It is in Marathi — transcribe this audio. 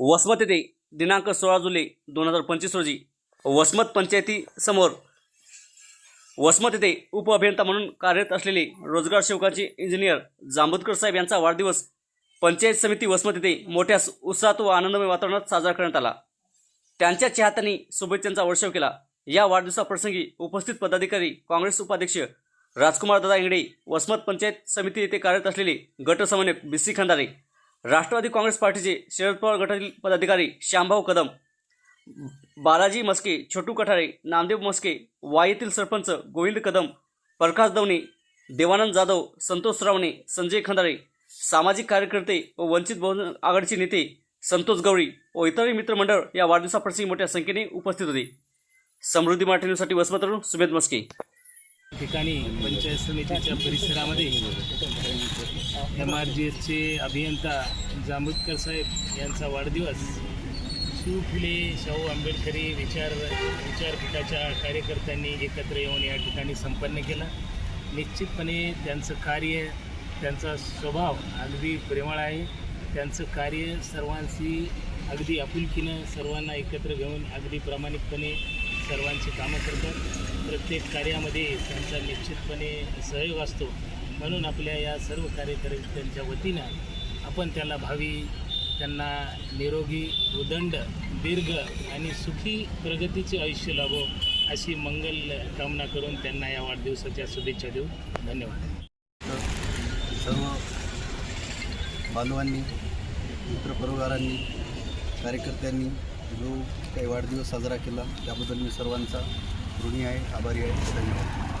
वसमत येथे दिनांक सोळा जुलै दोन हजार पंचवीस रोजी वसमत पंचायती समोर वसमत येथे उपअभियंता म्हणून कार्यरत असलेले रोजगार सेवकांचे इंजिनियर जांभूतकर साहेब यांचा वाढदिवस पंचायत समिती वसमत येथे मोठ्या उत्साहात व आनंदमय वातावरणात साजरा करण्यात आला. त्यांच्या चाहत्यांनी शुभेच्छांचा वर्षाव केला. या वाढदिवसाप्रसंगी उपस्थित पदाधिकारी काँग्रेस उपाध्यक्ष राजकुमार दादा इंगडे वसमत पंचायत समिती येथे कार्यरत असलेले गटसमन्वयक बी सी खंदारे राष्ट्रवादी काँग्रेस पार्टीचे शरद पवार गटातील पदाधिकारी श्यामभाऊ कदम बालाजी मस्के छोटू कठारे नामदेव मस्के वाईतील सरपंच गोविंद कदम प्रकाश दवणे देवानंद जाधव संतोष रावणे संजय खंदारे सामाजिक कार्यकर्ते व वंचित बहुजन आघाडीचे नेते संतोष गवळी व इतरही मित्रमंडळ या वाढदिवसाप्रसंगी मोठ्या संख्येने उपस्थित होते. समृद्धी मराठी न्यूजसाठी वसमतरून सुमेध मस्के ठिकाणी पंचायत समितीच्या परिसरामध्ये एम आर जी एसचे अभियंता जांभूतकर साहेब यांचा वाढदिवस. शिव फुले शाहू आंबेडकरी विचार विचारपीठाच्या कार्यकर्त्यांनी एकत्र येऊन या ठिकाणी संपन्न केला. निश्चितपणे त्यांचं कार्य त्यांचा स्वभाव अगदी प्रेमळ आहे. त्यांचं कार्य सर्वांशी अगदी आपुलकीनं सर्वांना एकत्र घेऊन अगदी प्रामाणिकपणे सर्वांची कामं करतात. प्रत्येक कार्यामध्ये त्यांचा निश्चितपणे सहयोग असतो. म्हणून आपल्या या सर्व कार्यकर्त्यांच्या वतीनं आपण त्याला भावी त्यांना निरोगी उदंड दीर्घ आणि सुखी प्रगतीचे आयुष्य लाभो अशी मंगल कामना करून त्यांना या वाढदिवसाच्या शुभेच्छा देऊ. धन्यवाद. सर्व बांधवांनी मित्रपरिवारांनी कार्यकर्त्यांनी जो काही वाढदिवस साजरा केला त्याबद्दल मी सर्वांचा ऋणी आहे आभारी आहे. धन्यवाद.